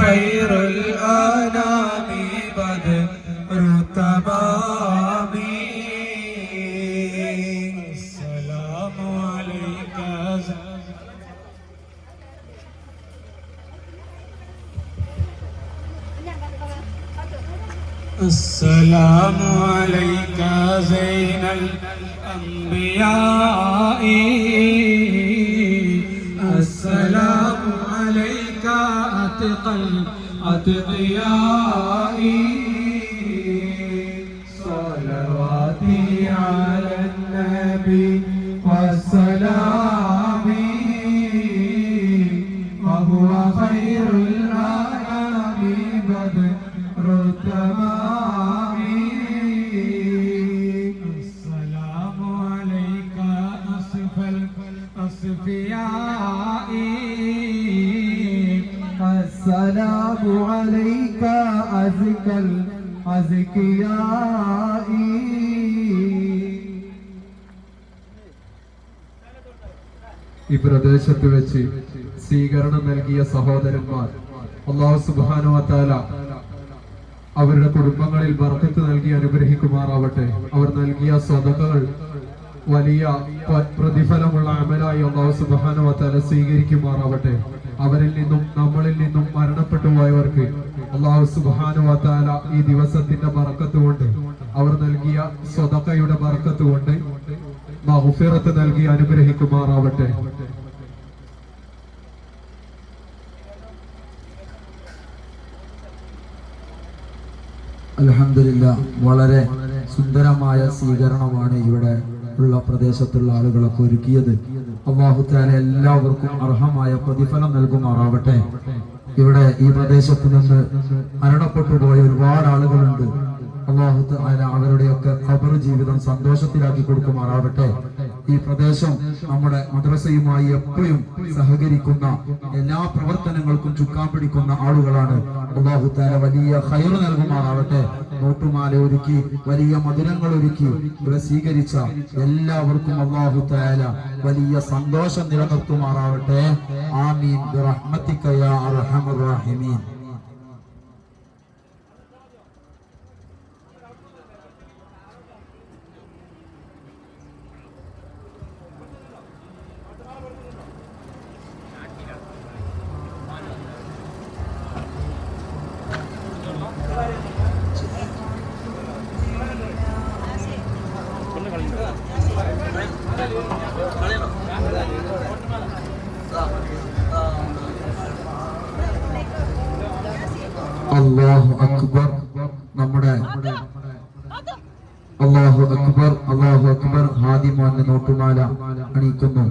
خير الأنام بدر التمام السلام عليك السلام عليك زين الأنبياء. أتقى الأتقياء صلواتي على النبي والسلام وهو خير الأنام بدر التمام. السلام عليك أصف الأصفياء السلام عليك أزكى الأزكياء ഈ പ്രദേശത്ത് വെച്ച് സ്വീകരണം നൽകിയ സഹോദരന്മാർ അള്ളാഹു സുബാനുവത്താല അവരുടെ കുടുംബങ്ങളിൽ ബർക്കത്ത് നൽകി അനുഗ്രഹിക്കുമാറാവട്ടെ അവർ നൽകിയ സ്വതകൾ വലിയ പ- പ്രതിഫലമുള്ള അമലായി അള്ളാഹു സുബാനുവത്താല സ്വീകരിക്കുമാറാവട്ടെ അവരിൽ നിന്നും നമ്മളിൽ നിന്നും മരണപ്പെട്ടു പോയവർക്ക് അള്ളാഹു ഈ ദിവസത്തിന്റെ ബർക്കത്ത് കൊണ്ട് അവർ നൽകിയ സ്വതക്കയുടെ ബർക്കത്ത് കൊണ്ട് മഹുഫിറത്ത് നൽകി അനുഗ്രഹിക്കുമാറാവട്ടെ. അലഹമില്ല വളരെ സുന്ദരമായ സ്വീകരണമാണ് ഇവിടെ ഉള്ള പ്രദേശത്തുള്ള ആളുകളൊക്കെ ഒരുക്കിയത്. അള്ളാഹുത്താല എല്ലാവർക്കും അർഹമായ പ്രതിഫലം നൽകുമാറാവട്ടെ. ഇവിടെ ഈ പ്രദേശത്ത് നിന്ന് മരണപ്പെട്ടു പോയ ഒരുപാട് ആളുകളുണ്ട്. അള്ളാഹു അവരുടെയൊക്കെ ഖബർ ജീവിതം സന്തോഷത്തിലാക്കി കൊടുക്കുമാറാവട്ടെ. ഈ പ്രദേശം നമ്മുടെ മദ്രസയുമായി എപ്പോഴും സഹകരിക്കുന്ന എല്ലാ പ്രവർത്തനങ്ങൾക്കും ചുക്കാൻ പിടിക്കുന്ന ആളുകളാണ്. അള്ളാഹുത്താല വലിയ ഹൈർ നൽകുമാറാവട്ടെ. നോട്ടുമാല ഒരുക്കി വലിയ മധുരങ്ങൾ ഒരുക്കി ഇവിടെ സ്വീകരിച്ച എല്ലാവർക്കും അള്ളാഹുത്താല വലിയ സന്തോഷം നിലനിർത്തുമാറാവട്ടെ. ആമീൻ. അള്ളാഹു അക്ബർ. നമ്മുടെ അള്ളാഹു അക്ബർ അള്ളാഹു അക്ബർ ഹാദിമാന്റെ നോട്ടുമാല അണിയിക്കുന്നു.